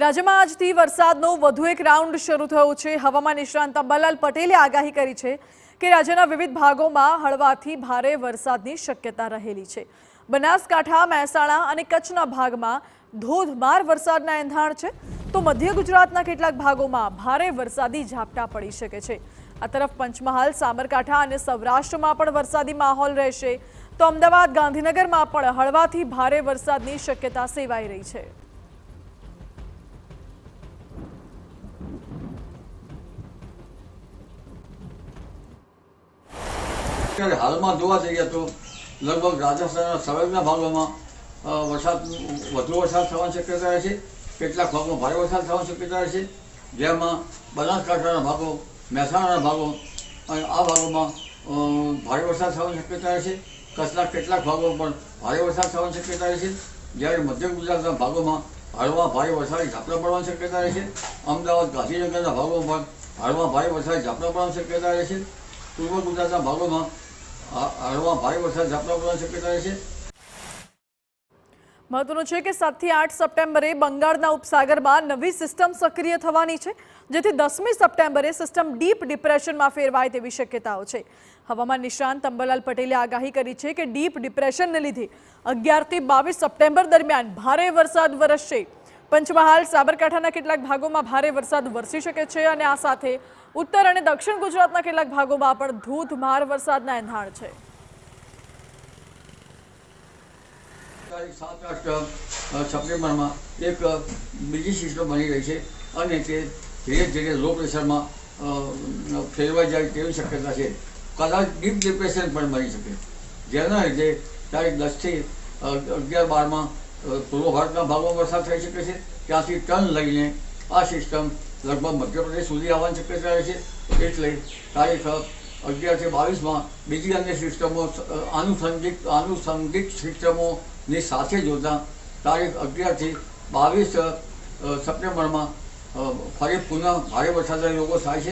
રાજ્યમાં આજથી વરસાદનો વધુ એક રાઉન્ડ શરૂ થયો છે. હવામાન નિષ્ણાંત અંબાલાલ પટેલે આગાહી કરી છે કે રાજ્યના વિવિધ ભાગોમાં હળવાથી ભારે વરસાદની શક્યતા રહેલી છે. બનાસકાંઠા, મહેસાણા અને કચ્છના ભાગમાં ધોધમાર વરસાદના એંધાણ છે. તો મધ્ય ગુજરાતના કેટલાક ભાગોમાં ભારે વરસાદી ઝાપટા પડી શકે છે. આ તરફ પંચમહાલ, સાબરકાંઠા અને સૌરાષ્ટ્રમાં પણ વરસાદી માહોલ રહેશે. તો અમદાવાદ, ગાંધીનગરમાં પણ હળવાથી ભારે વરસાદની શક્યતા સેવાઈ રહી છે. અત્યારે હાલમાં જોવા જઈએ તો લગભગ રાજસ્થાનના સંલગ્ન ભાગોમાં વરસાદ, વધુ વરસાદ થવાની શક્યતા રહે છે. કેટલાક ભાગોમાં ભારે વરસાદ થવાની શક્યતા રહે છે. જેમાં બનાસકાંઠાના ભાગો, મહેસાણાના ભાગો અને આ ભાગોમાં ભારે વરસાદ થવાની શક્યતા રહે છે. કચ્છના કેટલાક ભાગો પણ ભારે વરસાદ થવાની શક્યતા રહે છે. જ્યારે મધ્ય ગુજરાતના ભાગોમાં હળવા ભારે વરસાદી ઝાપટા પડવાની શક્યતા રહે છે. અમદાવાદ, ગાંધીનગરના ભાગોમાં પણ હળવા ભારે વરસાદી ઝાપટા પડવાની શક્યતા રહે છે. પૂર્વ ગુજરાતના ભાગોમાં હળવા મહત્વનું છે કે સાતથી આઠ સપ્ટેમ્બરે બંગાળના ઉપસાગરમાં નવી સિસ્ટમ સક્રિય થવાની છે, જેથી દસમી સપ્ટેમ્બરે સિસ્ટમ ડીપ ડિપ્રેશનમાં ફેરવાય તેવી શક્યતાઓ છે. હવામાન નિષ્ણાંત અંબલાલ પટેલે આગાહી કરી છે કે ડીપ ડિપ્રેશનને લીધે અગિયારથી બાવીસ સપ્ટેમ્બર દરમિયાન ભારે વરસાદ વરસશે. પંચમહાલ, સાબરકાંઠાના કેટલાક ભાગોમાં ભારે વરસાદ વરસી શકે છે અને આ સાથે ઉત્તર અને દક્ષિણ ગુજરાતના કેટલાક ભાગોમાં પણ ધોધમાર વરસાદના એંધાણ છે. તારીખ એક બીજી સિસ્ટમ બની રહી છે અને તે ધીરે ધીરે લો પ્રેશરમાં ફેરવાઈ જાય તેવી શક્યતા છે. કદાચ ડીપ ડિપ્રેશન પણ બની શકે. જેના લીધે તારીખ દસથી અગિયાર બારમાં પૂર્વ ભારતના ભાગોમાં વરસાદ થઈ શકે છે, ત્યાંથી ટર્ન લઈને આ સિસ્ટમ લગભગ મધ્યપ્રદેશ સુધી આવવાની શક્યતા રહે છે. એટલે તારીખ અગિયારથી બાવીસમાં બીજી અન્ય સિસ્ટમો આનુષંગિક આનુષંગિક સિસ્ટમોની સાથે જોતા તારીખ અગિયારથી બાવીસ સપ્ટેમ્બરમાં ફરી પુનઃ ભારે વરસાદના યોગો થાય છે.